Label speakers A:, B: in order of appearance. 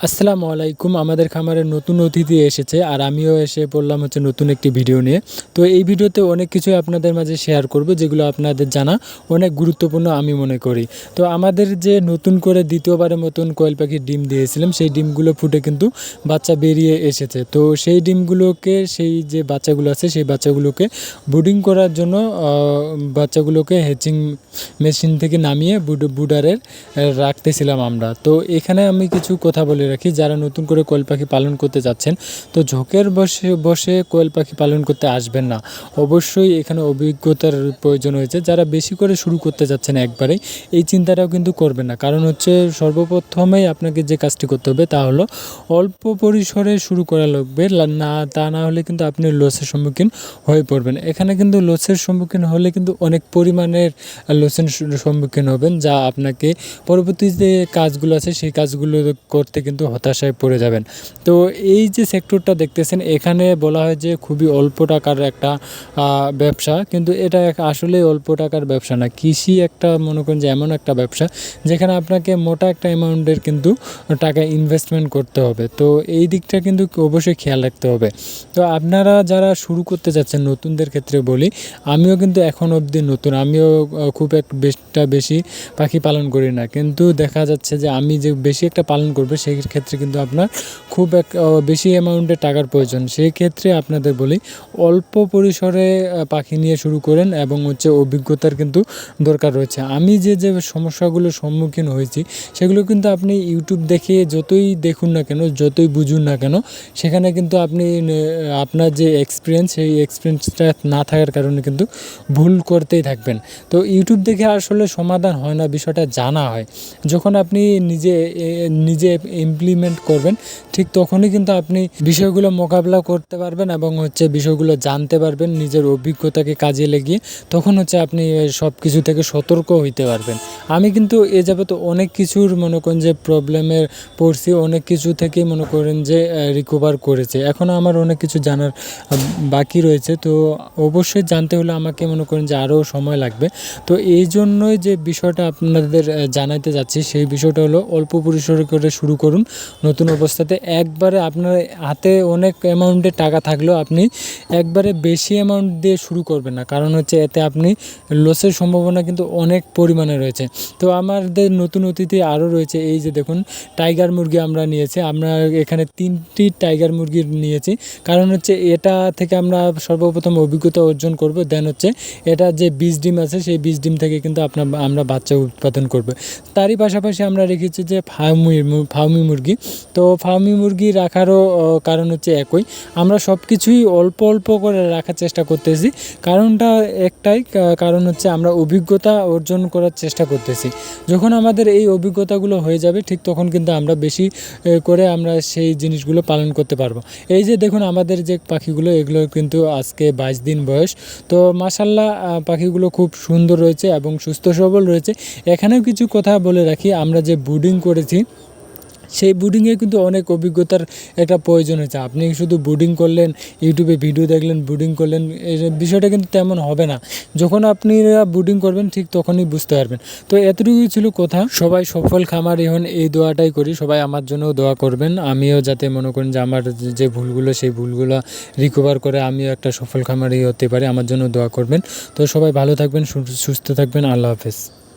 A: আসসালামু আলাইকুম, আমাদের খামারে নতুন অতিথি এসেছে আর আমিও এসে পড়লাম হচ্ছে নতুন একটি ভিডিও নিয়ে। তো এই ভিডিওতে অনেক কিছুই আপনাদের মাঝে শেয়ার করব, যেগুলো আপনাদের জানা অনেক গুরুত্বপূর্ণ আমি মনে করি। তো আমাদের যে নতুন করে দ্বিতীয়বারের মতন কোয়েল পাখির ডিম দিয়েছিলাম, সেই ডিমগুলো ফুটে কিন্তু বাচ্চা বেরিয়ে এসেছে। তো সেই ডিমগুলোকে, সেই যে বাচ্চাগুলো আছে, সেই বাচ্চাগুলোকে বুডিং করার জন্য বাচ্চাগুলোকে হেচিং মেশিন থেকে নামিয়ে বুড- বুডারের রাখতেছিলাম আমরা। তো এখানে আমি কিছু কথা বলে রাখি, যারা নতুন করে কোয়েল পাখি পালন করতে যাচ্ছেন, তো ঝোঁকের বসে বসে কোয়েল পাখি পালন করতে আসবেন না। অবশ্যই এখানে অভিজ্ঞতার প্রয়োজন হয়েছে যারা বেশি করে শুরু করতে যাচ্ছেন একবারে, এই চিন্তাটাও কিন্তু করবেন না। কারণ হচ্ছে সর্বপ্রথমেই আপনাকে যে কাজটি করতে হবে তা হলো, অল্প পরিসরে শুরু করা লাগবে। না, তা না হলে কিন্তু আপনি লসের সম্মুখীন হয়ে পড়বেন। এখানে কিন্তু লসের সম্মুখীন হলে কিন্তু অনেক পরিমাণের লসের সম্মুখীন হবেন, যা আপনাকে পরবর্তী যে কাজগুলো আছে, সেই কাজগুলো করতে কিন্তু হতাশায় পড়ে যাবেন। তো এই যে সেক্টরটা দেখতেছেন, এখানে বলা হয় যে খুবই অল্প টাকার একটা ব্যবসা। কিন্তু এটা আসলে অল্প টাকার ব্যবসা না। কৃষি একটা, মনে করেন যে এমন একটা ব্যবসা, যেখানে আপনাকে মোটা একটা অ্যামাউন্টের কিন্তু টাকা ইনভেস্টমেন্ট করতে হবে। তো এই দিকটা কিন্তু অবশ্যই খেয়াল রাখতে হবে। তো আপনারা যারা শুরু করতে যাচ্ছেন, নতুনদের ক্ষেত্রে বলি, আমিও কিন্তু এখন অবধি নতুন। আমিও খুব এক বেশটা বেশি পাখি পালন করি না। কিন্তু দেখা যাচ্ছে যে আমি যে বেশি একটা পালন করব, সেই ক্ষেত্রে কিন্তু আপনার খুব এক বেশি অ্যামাউন্টের টাকার প্রয়োজন। সেই ক্ষেত্রে আপনাদের বলি, অল্প পরিসরে পাখি নিয়ে শুরু করেন এবং হচ্ছে অভিজ্ঞতার কিন্তু দরকার রয়েছে। আমি যে যে সমস্যাগুলোর সম্মুখীন হয়েছি, সেগুলো কিন্তু আপনি ইউটিউব দেখে যতই দেখুন না কেন, যতই বুঝুন না কেন, সেখানে কিন্তু আপনি আপনার যে এক্সপিরিয়েন্স সেই এক্সপিরিয়েন্সটা না থাকার কারণে কিন্তু ভুল করতেই থাকবেন। তো ইউটিউব দেখে আসলে সমাধান হয় না, বিষয়টা জানা হয়। যখন আপনি নিজে নিজে ইমপ্লিমেন্ট করবেন, ঠিক তখনই কিন্তু আপনি বিষয়গুলো মোকাবিলা করতে পারবেন এবং হচ্ছে বিষয়গুলো জানতে পারবেন, নিজের অভিজ্ঞতাকে কাজে লাগিয়ে তখন হচ্ছে আপনি সব কিছু থেকে সতর্ক হইতে পারবেন। আমি কিন্তু এ যাবত অনেক কিছুর মনে করেন যে প্রবলেমের পড়ছি, অনেক কিছু থেকেই মনে করেন যে রিকভার করেছে। এখনও আমার অনেক কিছু জানার বাকি রয়েছে, তো অবশ্যই জানতে হলে আমাকে মনে করেন যে আরও সময় লাগবে। তো এই জন্যই যে বিষয়টা আপনাদের জানাইতে যাচ্ছি, সেই বিষয়টা হলো অল্প পরিসরে করে শুরু করুন নতুন অবস্থাতে একবারে আপনার হাতে অনেক অ্যামাউন্টের টাকা থাকলেও আপনি একবারে বেশি অ্যামাউন্ট দিয়ে শুরু করবেন না। কারণ হচ্ছে এতে আপনি লসের সম্ভাবনা কিন্তু অনেক পরিমাণে রয়েছে। তো আমাদের নতুন অতিথি আরও রয়েছে। এই যে দেখুন টাইগার মুরগি আমরা নিয়েছি। আমরা এখানে তিনটি টাইগার মুরগি নিয়েছি। কারণ হচ্ছে এটা থেকে আমরা সর্বপ্রথম অভিজ্ঞতা অর্জন করব। দেন হচ্ছে এটা যে বীজ ডিম আছে, সেই বীজ ডিম থেকে কিন্তু আপনার আমরা বাচ্চা উৎপাদন করব। তারই পাশাপাশি আমরা রেখেছি যে ফার্মি ফার্মি মুরগি। তো ফার্মি মুরগি রাখারও কারণ হচ্ছে একই। আমরা সব কিছুই অল্প অল্প করে রাখার চেষ্টা করতেছি। কারণটা একটাই কারণ হচ্ছে আমরা অভিজ্ঞতা অর্জন করার চেষ্টা করতেছি। যখন আমাদের এই অভিজ্ঞতাগুলো হয়ে যাবে, ঠিক তখন কিন্তু আমরা বেশি করে আমরা সেই জিনিসগুলো পালন করতে পারব। এই যে দেখুন আমাদের যে পাখিগুলো, এগুলো কিন্তু আজকে বাইশ দিন বয়স। তো মাসাল্লাহ পাখিগুলো খুব সুন্দর রয়েছে এবং সুস্থ সবল রয়েছে। এখানেও কিছু কথা বলে রাখি। আমরা যে বুডিং করেছি সেই বুডিংয়ে কিন্তু অনেক অভিজ্ঞতার একটা প্রয়োজন হয়েছে। আপনি শুধু বুডিং করলেন ইউটিউবে ভিডিও দেখলেন বুডিং করলেন এই বিষয়টা কিন্তু তেমন হবে না। যখন আপনি বুডিং করবেন, ঠিক তখনই বুঝতে পারবেন। তো এতটুকুই ছিল কথা। সবাই সফল খামার এখন এই দোয়াটাই করি। সবাই আমার জন্য দোয়া করবেন। আমিও যাতে মনে করেন যে আমার যে ভুলগুলো, সেই ভুলগুলো রিকভার করে আমিও একটা সফল খামারই হতে পারি। আমার জন্য দোয়া করবেন। তো সবাই ভালো থাকবেন সুস্থ থাকবেন। আল্লাহ হাফেজ।